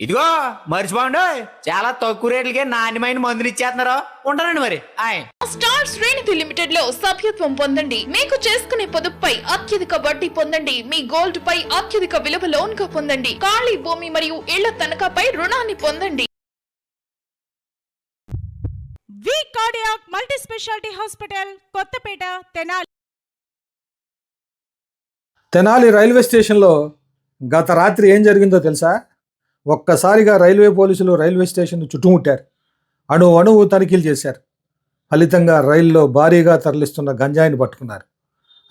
ఇదిగో మర్చిపోండి. చాలా తక్కువ రేట్లకే నాణ్యమైన మందులు ఇచ్చేస్తున్నారు. ఉంటానండి మరి. ఆయ్. స్టార్ శ్రేణిధి లిమిటెడ్లో సభ్యత్వం పొందండి. మీకు చేసుకునే పొదుపుపై అత్యధిక వడ్డీ పొందండి. మీ గోల్డ్ పై అత్యధిక విలువ లోన్గా పొందండి. ఖాళీ భూమి మరియు ఇళ్ళ తనఖాపై రుణాన్ని పొందండి. V cardiac multi speciality hospital Kothapeta Tenali. Tenali railway స్టేషన్లో గత రాత్రి ఏం జరిగిందో తెలుసా? ఒక్కసారిగా రైల్వే పోలీసులు రైల్వే స్టేషన్ చుట్టుముట్టారు. అణు అణువు తనిఖీలు చేశారు. ఫలితంగా రైల్లో భారీగా తరలిస్తున్న గంజాయిని పట్టుకున్నారు.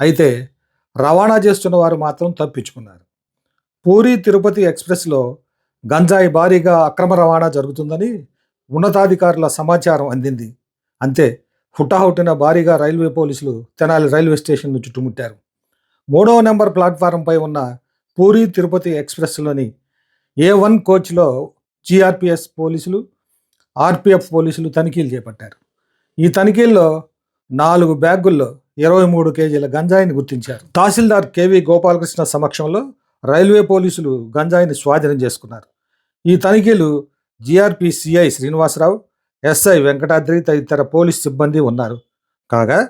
అయితే రవాణా చేస్తున్న వారు మాత్రం తప్పించుకున్నారు. పూరి తిరుపతి ఎక్స్ప్రెస్లో గంజాయి భారీగా అక్రమ రవాణా జరుగుతుందని ఉన్నతాధికారుల సమాచారం అందింది. అంతే హుటాహుటిన భారీగా రైల్వే పోలీసులు తెనాలి రైల్వే స్టేషన్ను చుట్టుముట్టారు. మూడవ నెంబర్ ప్లాట్ఫారంపై ఉన్న పూరి తిరుపతి ఎక్స్ప్రెస్లోని ఏ వన్ కోచ్లో జీఆర్పిఎస్ పోలీసులు ఆర్పిఎఫ్ పోలీసులు తనిఖీలు చేపట్టారు. ఈ తనిఖీల్లో నాలుగు బ్యాగుల్లో ఇరవై మూడు కేజీల గంజాయిని గుర్తించారు. తహసీల్దార్ కేవి గోపాలకృష్ణ సమక్షంలో రైల్వే పోలీసులు గంజాయిని స్వాధీనం చేసుకున్నారు. ఈ తనిఖీలు GRP CI Srinivasarao SI Venkatadri తదితర పోలీస్ సిబ్బంది ఉన్నారు. కాగా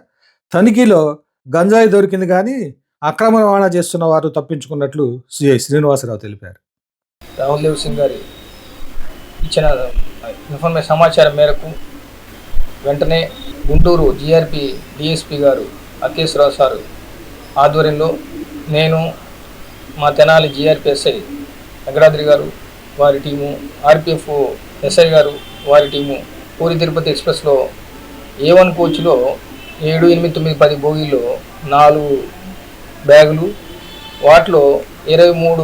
తనిఖీలో గంజాయి దొరికింది కానీ అక్రమ రవాణా చేస్తున్న వారు తప్పించుకున్నట్లు సిఐ శ్రీనివాసరావు తెలిపారు. రాహుల్ దేవ్ సింగ్ గారి ఇచ్చిన ఇన్ఫర్మేషన్ సమాచారం మేరకు వెంటనే గుంటూరు జిఆర్పి డిఎస్పి గారు అకేశ్వరరావు సారు ఆధ్వర్యంలో నేను మా తెనాలి జిఆర్పిఎస్ఐ వెంకటాద్రి గారు వారి టీము ఆర్పిఎఫ్ ఎస్ఐ గారు వారి టీము పూరి తిరుపతి ఎక్స్ప్రెస్లో ఏ వన్ కోచ్లో ఏడు ఎనిమిది తొమ్మిది పది బోగీల్లో నాలుగు బ్యాగులు వాటిలో ఇరవై మూడు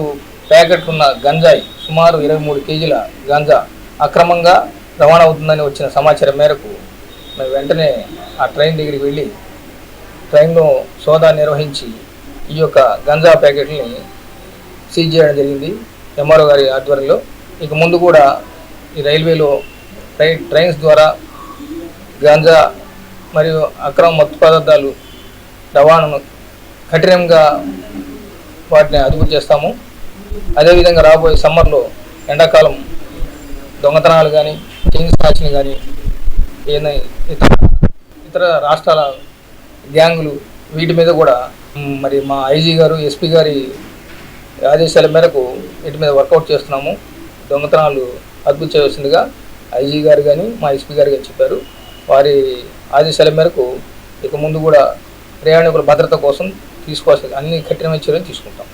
ప్యాకెట్లు ఉన్న గంజాయి సుమారు ఇరవై మూడు కేజీల గంజా అక్రమంగా రవాణా అవుతుందని వచ్చిన సమాచారం మేరకు మేము వెంటనే ఆ ట్రైన్ దగ్గరికి వెళ్ళి ట్రైన్లో సోదా నిర్వహించి ఈ యొక్క గంజా ప్యాకెట్ని సీజ్ చేయడం జరిగింది. ఎంఆర్ఓ గారి ఆధ్వర్యంలో. ఇక ముందు కూడా ఈ రైల్వేలో ట్రైన్ ట్రైన్స్ ద్వారా గంజా మరియు అక్రమ మత్తు పదార్థాలు రవాణాను కఠినంగా వాటిని అదుపు చేస్తాము. అదేవిధంగా రాబోయే సమ్మర్లో ఎండాకాలం దొంగతనాలు కానీ చైన్ స్నాచింగ్ కానీ ఏదైనా ఇతర ఇతర రాష్ట్రాల గ్యాంగులు వీటి మీద కూడా మరి మా ఐజీ గారు ఎస్పీ గారి ఆదేశాల మేరకు వీటి మీద వర్కౌట్ చేస్తున్నాము. దొంగతనాలు అదుపు చేయవలసిందిగా ఐజీ గారు కానీ మా ఎస్పీ గారు కానీ చెప్పారు. వారి ఆదేశాల మేరకు ఇక ముందు కూడా ప్రయాణికుల భద్రత కోసం తీసుకోవాల్సిన అన్ని కఠినమైన చర్యలు తీసుకుంటాం.